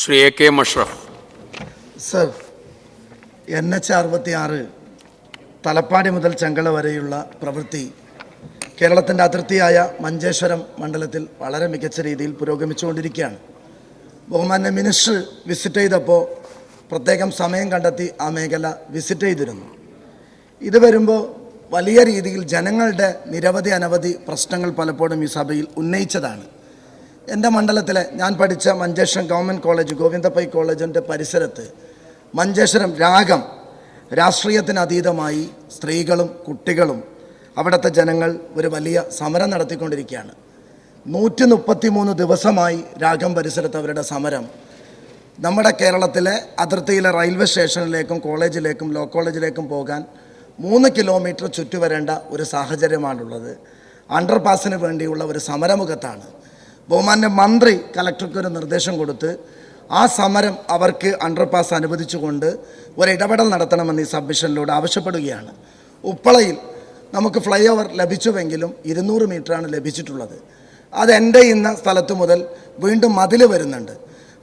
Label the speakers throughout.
Speaker 1: Shri A K Mashraf.
Speaker 2: Sir N H അറുപത്തി ആറ് തലപ്പാടി മുതൽ ചെങ്കള വരെയുള്ള പ്രവൃത്തി കേരളത്തിന്റെ അതിർത്തിയായ മഞ്ചേശ്വരം മണ്ഡലത്തിൽ വളരെ മികച്ച രീതിയിൽ പുരോഗമിച്ചുകൊണ്ടിരിക്കുകയാണ്. ബഹുമാന്യ മിനിസ്റ്റർ വിസിറ്റ് ചെയ്തപ്പോൾ പ്രത്യേകം സമയം കണ്ടെത്തി ആ മേഖല വിസിറ്റ് ചെയ്തിരുന്നു. ഇത് വരുമ്പോൾ വലിയ രീതിയിൽ ജനങ്ങളുടെ നിരവധി അനവധി പ്രശ്നങ്ങൾ പലപ്പോഴും ഈ സഭയിൽ ഉന്നയിച്ചതാണ്. എന്റെ മണ്ഡലത്തിലെ ഞാൻ പഠിച്ച മഞ്ചേശ്വരം ഗവൺമെന്റ് കോളേജ് ഗോവിന്ദപ്പൈ കോളേജിന്റെ പരിസരത്ത് മഞ്ചേശ്വരം രാഗം രാഷ്ട്രീയത്തിന് അതീതമായി സ്ത്രീകളും കുട്ടികളും അവിടുത്തെ ജനങ്ങൾ ഒരു വലിയ സമരം നടത്തിക്കൊണ്ടിരിക്കുകയാണ്. നൂറ്റി മുപ്പത്തി മൂന്ന് ദിവസമായി രാഗം പരിസരത്ത് അവരുടെ സമരം. നമ്മുടെ കേരളത്തിലെ അതിർത്തിയിലെ റെയിൽവേ സ്റ്റേഷനിലേക്കും കോളേജിലേക്കും ലോ കോളേജിലേക്കും പോകാൻ മൂന്ന് കിലോമീറ്റർ ചുറ്റുവരേണ്ട ഒരു സാഹചര്യമാണുള്ളത്. അണ്ടർപാസിന് വേണ്ടിയുള്ള ഒരു സമരമുഖത്താണ്. ബഹുമാന്യ മന്ത്രി കലക്ടർക്ക് ഒരു നിർദ്ദേശം കൊടുത്ത് ആ സമരം അവർക്ക് അണ്ടർപാസ് അനുവദിച്ചുകൊണ്ട് ഒരു ഇടപെടൽ നടത്തണമെന്ന് ഈ സബ്മിഷനിലൂടെ ആവശ്യപ്പെടുകയാണ്. ഉപ്പളയിൽ നമുക്ക് ഫ്ലൈ ഓവർ ലഭിച്ചുവെങ്കിലും ഇരുന്നൂറ് മീറ്ററാണ് ലഭിച്ചിട്ടുള്ളത്. അത് എന്റെ ഇന്ന സ്ഥലത്ത് മുതൽ വീണ്ടും മതിൽ വരുന്നുണ്ട്.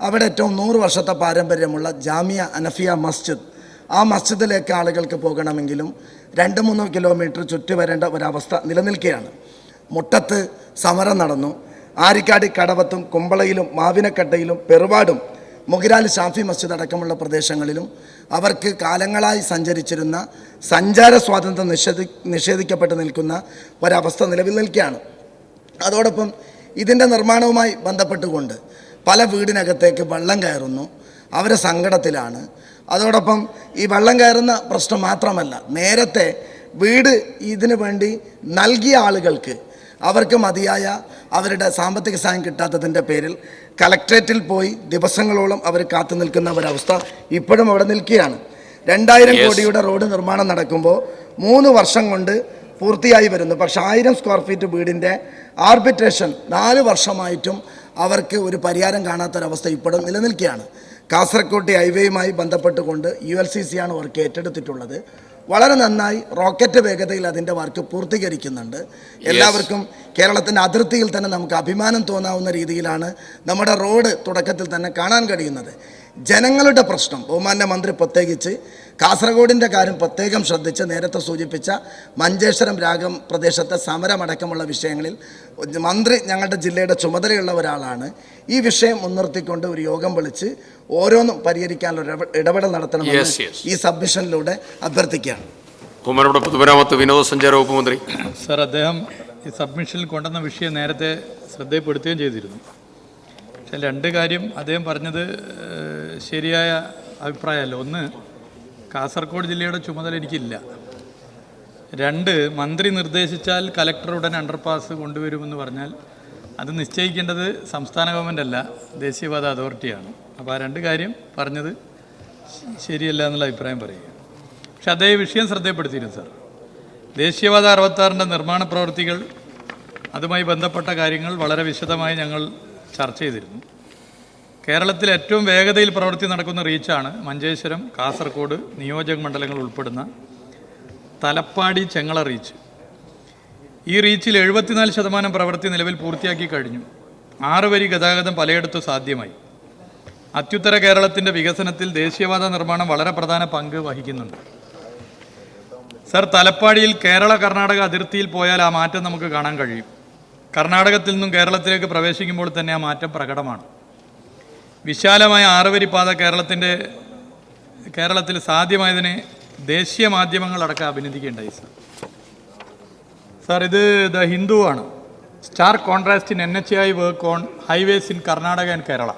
Speaker 2: അവിടെ ഏറ്റവും നൂറ് വർഷത്തെ പാരമ്പര്യമുള്ള ജാമിയ അനഫിയ മസ്ജിദ്. ആ മസ്ജിദിലേക്ക് ആളുകൾക്ക് പോകണമെങ്കിലും രണ്ട് മൂന്ന് കിലോമീറ്റർ ചുറ്റി വരേണ്ട ഒരവസ്ഥ നിലനിൽക്കുകയാണ്. മുട്ടത്ത് സമരം നടന്നു. ആരിക്കാടി കടവത്തും കുമ്പളയിലും മാവിനക്കട്ടയിലും പെറുവാടും മുഗിരാലി ഷാഫി മസ്ജിദ് അടക്കമുള്ള പ്രദേശങ്ങളിലും അവർക്ക് കാലങ്ങളായി സഞ്ചരിച്ചിരുന്ന സഞ്ചാര സ്വാതന്ത്ര്യം നിഷേധി നിഷേധിക്കപ്പെട്ട് നിൽക്കുന്ന ഒരവസ്ഥ നിലവിൽ നിൽക്കുകയാണ്. അതോടൊപ്പം ഇതിന്റെ നിർമ്മാണവുമായി ബന്ധപ്പെട്ടുകൊണ്ട് പല വീടിനകത്തേക്ക് വെള്ളം കയറുന്നു. അവർ സങ്കടത്തിലാണ്. അതോടൊപ്പം ഈ വെള്ളം കയറുന്ന പ്രശ്നം മാത്രമല്ല നേരത്തെ വീട് ഇതിനു വേണ്ടി നൽകിയ ആളുകൾക്ക് അവർക്ക് മതിയായ അവരുടെ സാമ്പത്തിക സഹായം കിട്ടാത്തതിന്റെ പേരിൽ കലക്ട്രേറ്റിൽ പോയി ദിവസങ്ങളോളം അവർ കാത്തു നിൽക്കുന്ന ഒരവസ്ഥ ഇപ്പോഴും അവിടെ നിൽക്കുകയാണ്. രണ്ടായിരം കോടിയുടെ റോഡ് നിർമ്മാണം നടക്കുമ്പോൾ മൂന്ന് വർഷം കൊണ്ട് പൂർത്തിയായി വരുന്നു. പക്ഷേ ആയിരം സ്ക്വയർ ഫീറ്റ് വീടിന്റെ ആർബിട്രേഷൻ നാല് വർഷമായിട്ടും അവർക്ക് ഒരു പരിഹാരം കാണാത്തൊരവസ്ഥ ഇപ്പോഴും നിലനിൽക്കുകയാണ്. കാസർകോട്ടെ ഹൈവേയുമായി ബന്ധപ്പെട്ടുകൊണ്ട് യു എൽ സി സി ആണ് വർക്ക് ഏറ്റെടുത്തിട്ടുള്ളത്. വളരെ നന്നായി റോക്കറ്റ് വേഗതയിൽ അതിന്റെ വർക്ക് പൂർത്തീകരിക്കുന്നുണ്ട്. എല്ലാവർക്കും കേരളത്തിന്റെ അതിർത്തിയിൽ തന്നെ നമുക്ക് അഭിമാനം തോന്നാവുന്ന രീതിയിലാണ് നമ്മുടെ റോഡ് തുടക്കത്തിൽ തന്നെ കാണാൻ കഴിയുന്നത്. ജനങ്ങളുടെ പ്രശ്നം ബഹുമാന്യ മന്ത്രി പ്രത്യേകിച്ച് കാസർഗോഡിന്റെ കാര്യം പ്രത്യേകം ശ്രദ്ധിച്ച് നേരത്തെ സൂചിപ്പിച്ച മഞ്ചേശ്വരം രാഗം പ്രദേശത്തെ സമരമടക്കമുള്ള വിഷയങ്ങളിൽ മന്ത്രി ഞങ്ങളുടെ ജില്ലയുടെ ചുമതലയുള്ള ഒരാളാണ്. ഈ വിഷയം മുൻനിർത്തിക്കൊണ്ട് ഒരു യോഗം വിളിച്ച് ഓരോന്നും പരിഹരിക്കാനുള്ള ഇടപെടൽ
Speaker 1: നടത്തണം
Speaker 2: നടത്തണമെന്ന് ഈ സബ്മിഷനിലൂടെ അഭ്യർത്ഥിക്കുകയാണ്.
Speaker 1: പൊതുമരാമത്ത് വിനോദസഞ്ചാര വകുപ്പ് മന്ത്രി.
Speaker 3: സർ അദ്ദേഹം ഈ സബ്മിഷനിൽ കൊണ്ടുവന്ന വിഷയം നേരത്തെ ശ്രദ്ധയിൽപ്പെടുത്തുകയും ചെയ്തിരുന്നു. പക്ഷേ രണ്ട് കാര്യം അദ്ദേഹം പറഞ്ഞത് ശരിയായ അഭിപ്രായമല്ല. ഒന്ന് കാസർഗോഡ് ജില്ലയുടെ ചുമതല എനിക്കില്ല. രണ്ട് മന്ത്രി നിർദ്ദേശിച്ചാൽ കലക്ടർ ഉടൻ അണ്ടർപാസ് കൊണ്ടുവരുമെന്ന് പറഞ്ഞാൽ അത് നിശ്ചയിക്കേണ്ടത് സംസ്ഥാന ഗവൺമെന്റ് അല്ല ദേശീയപാത അതോറിറ്റിയാണ്. അപ്പോൾ ആ രണ്ട് കാര്യം പറഞ്ഞത് ശരിയല്ല എന്നുള്ള അഭിപ്രായം പറയുക പക്ഷെ അതേ വിഷയം ശ്രദ്ധയിൽപ്പെടുത്തിയിരുന്നു സാർ. ദേശീയപാത അറുപത്താറിന്റെ നിർമ്മാണ പ്രവൃത്തികൾ അതുമായി ബന്ധപ്പെട്ട കാര്യങ്ങൾ വളരെ വിശദമായി ഞങ്ങൾ ചർച്ച ചെയ്തിരുന്നു. കേരളത്തിൽ ഏറ്റവും വേഗതയിൽ പ്രവൃത്തി നടക്കുന്ന റീച്ചാണ് മഞ്ചേശ്വരം കാസർഗോഡ് നിയോജക മണ്ഡലങ്ങൾ ഉൾപ്പെടുന്ന തലപ്പാടി ചെങ്ങള റീച്ച്. ഈ റീച്ചിൽ എഴുപത്തിനാല് ശതമാനം പ്രവൃത്തി നിലവിൽ പൂർത്തിയാക്കി കഴിഞ്ഞു. ആറ് വരി ഗതാഗതം പലയിടത്തും സാധ്യമായി. അത്യുത്തര കേരളത്തിന്റെ വികസനത്തിൽ ദേശീയപാത നിർമ്മാണം വളരെ പ്രധാന പങ്ക് വഹിക്കുന്നുണ്ട്. സർ തലപ്പാടിയിൽ കേരള കർണാടക അതിർത്തിയിൽ പോയാൽ ആ മാറ്റം നമുക്ക് കാണാൻ കഴിയും. കർണാടകത്തിൽ നിന്നും കേരളത്തിലേക്ക് പ്രവേശിക്കുമ്പോൾ തന്നെ ആ മാറ്റം പ്രകടമാണ്. വിശാലമായ ആറുവരി പാത കേരളത്തിന്റെ കേരളത്തിൽ സാധ്യമായതിനെ ദേശീയ മാധ്യമങ്ങളടക്കം അഭിനന്ദിക്കേണ്ടായി സാർ. സാർ ഇത് ദ ഹിന്ദു ആണ്. Stark contrast in N H I work on highways in Karnataka and Kerala.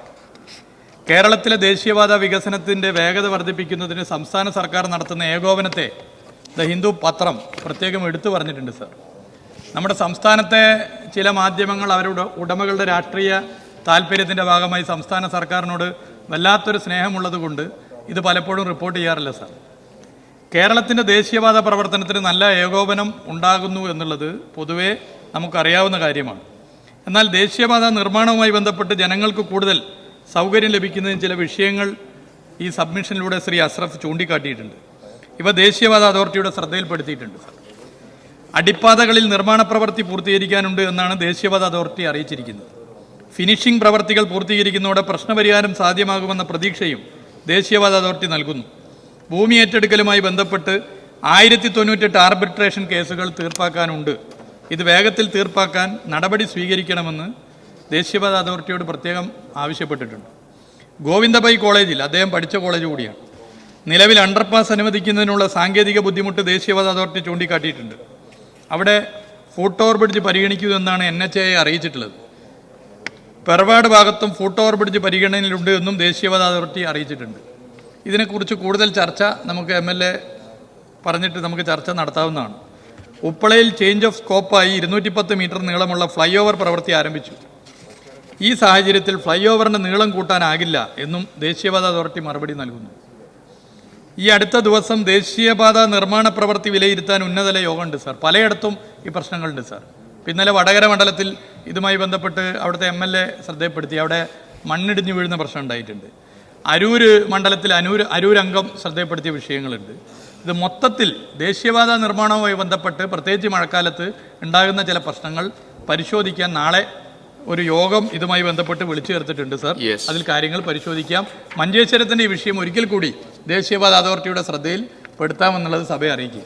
Speaker 3: കേരളത്തിലെ ദേശീയപാത വികസനത്തിന്റെ വേഗത വർദ്ധിപ്പിക്കുന്നതിന് സംസ്ഥാന സർക്കാർ നടത്തുന്ന ഏകോപനത്തെ ദ ഹിന്ദു പത്രം പ്രത്യേകം എടുത്തു പറഞ്ഞിട്ടുണ്ട് സർ. നമ്മുടെ സംസ്ഥാനത്തെ ചില മാധ്യമങ്ങൾ അവരുടെ ഉടമകളുടെ രാഷ്ട്രീയ താല്പര്യത്തിന്റെ ഭാഗമായി സംസ്ഥാന സർക്കാരിനോട് വല്ലാത്തൊരു സ്നേഹമുള്ളതുകൊണ്ട് ഇത് പലപ്പോഴും റിപ്പോർട്ട് ചെയ്യാറില്ല സാർ. കേരളത്തിന്റെ ദേശീയവാദ പ്രവർത്തനത്തിന് നല്ല ഏകോപനം ഉണ്ടാകുന്നു എന്നുള്ളത് പൊതുവേ നമുക്കറിയാവുന്ന കാര്യമാണ്. എന്നാൽ ദേശീയപാത നിർമ്മാണവുമായി ബന്ധപ്പെട്ട് ജനങ്ങൾക്ക് കൂടുതൽ സൗകര്യം ലഭിക്കുന്നതിന് ചില വിഷയങ്ങൾ ഈ സബ്മിഷനിലൂടെ ശ്രീ അഷ്റഫ് ചൂണ്ടിക്കാട്ടിയിട്ടുണ്ട്. ഇവ ദേശീയപാത അതോറിറ്റിയുടെ ശ്രദ്ധയിൽപ്പെടുത്തിയിട്ടുണ്ട് സർ. അടിപ്പാതകളിൽ നിർമ്മാണ പ്രവൃത്തി പൂർത്തീകരിക്കാനുണ്ട് എന്നാണ് ദേശീയപാത അതോറിറ്റി അറിയിച്ചിരിക്കുന്നത്. ഫിനിഷിംഗ് പ്രവർത്തികൾ പൂർത്തീകരിക്കുന്നതോടെ പ്രശ്നപരിഹാരം സാധ്യമാകുമെന്ന പ്രതീക്ഷയും ദേശീയപാത അതോറിറ്റി നൽകുന്നു. ഭൂമി ഏറ്റെടുക്കലുമായി ബന്ധപ്പെട്ട് ആയിരത്തി തൊണ്ണൂറ്റെട്ട് ആർബിട്രേഷൻ കേസുകൾ തീർപ്പാക്കാനുണ്ട്. ഇത് വേഗത്തിൽ തീർപ്പാക്കാൻ നടപടി സ്വീകരിക്കണമെന്ന് ദേശീയപാത അതോറിറ്റിയോട് പ്രത്യേകം ആവശ്യപ്പെട്ടിട്ടുണ്ട്. ഗോവിന്ദഭായ് കോളേജിൽ അദ്ദേഹം പഠിച്ച കോളേജ് കൂടിയാണ്. നിലവിൽ അണ്ടർപാസ് അനുവദിക്കുന്നതിനുള്ള സാങ്കേതിക ബുദ്ധിമുട്ട് ദേശീയപാത അതോറിറ്റി ചൂണ്ടിക്കാട്ടിയിട്ടുണ്ട്. അവിടെ ഫൂട്ട് ഓവർ പരിഗണിക്കൂ എന്നാണ് എൻ എച്ച് ഐ അറിയിച്ചിട്ടുള്ളത്. പെറവാട് ഭാഗത്തും ഫൂട്ട് ബ്രിഡ്ജ് പരിഗണനയിലുണ്ട് എന്നും ദേശീയപാത അതോറിറ്റി അറിയിച്ചിട്ടുണ്ട്. ഇതിനെക്കുറിച്ച് കൂടുതൽ ചർച്ച നമുക്ക് എം എൽ എ പറഞ്ഞിട്ട് നമുക്ക് ചർച്ച നടത്താവുന്നതാണ്. ഉപ്പളയിൽ ചേഞ്ച് ഓഫ് സ്കോപ്പായി ഇരുന്നൂറ്റി പത്ത് മീറ്റർ നീളമുള്ള ഫ്ലൈ ഓവർ പ്രവൃത്തി ആരംഭിച്ചു. ഈ സാഹചര്യത്തിൽ ഫ്ലൈ ഓവറിന്റെ നീളം കൂട്ടാനാകില്ല എന്നും ദേശീയപാത അതോറിറ്റി മറുപടി നൽകുന്നു. ഈ അടുത്ത ദിവസം ദേശീയപാത നിർമ്മാണ പ്രവൃത്തി വിലയിരുത്താൻ ഉന്നതല യോഗമുണ്ട് സാർ. പലയിടത്തും ഈ പ്രശ്നങ്ങളുണ്ട് സാർ. ഇന്നലെ വടകര മണ്ഡലത്തിൽ ഇതുമായി ബന്ധപ്പെട്ട് അവിടുത്തെ എം എൽ എ ശ്രദ്ധയപ്പെടുത്തി. അവിടെ മണ്ണിടിഞ്ഞു വീഴുന്ന പ്രശ്നം ഉണ്ടായിട്ടുണ്ട്. അരൂര് മണ്ഡലത്തിൽ അനൂർ അരൂരംഗം ശ്രദ്ധയപ്പെടുത്തിയ വിഷയങ്ങളുണ്ട്. ഇത് മൊത്തത്തിൽ ദേശീയപാത നിർമ്മാണവുമായി ബന്ധപ്പെട്ട് പ്രത്യേകിച്ച് മഴക്കാലത്ത് ഉണ്ടാകുന്ന ചില പ്രശ്നങ്ങൾ പരിശോധിക്കാൻ നാളെ ഒരു യോഗം ഇതുമായി ബന്ധപ്പെട്ട് വിളിച്ചു ചേർത്തിട്ടുണ്ട് സാർ. അതിൽ കാര്യങ്ങൾ പരിശോധിക്കാം. മഞ്ചേശ്വരത്തിന്റെ ഈ വിഷയം ഒരിക്കൽ കൂടി ദേശീയപാത അതോറിറ്റിയുടെ ശ്രദ്ധയിൽ പെടുത്താമെന്നുള്ളത് സഭയെ അറിയിക്കുക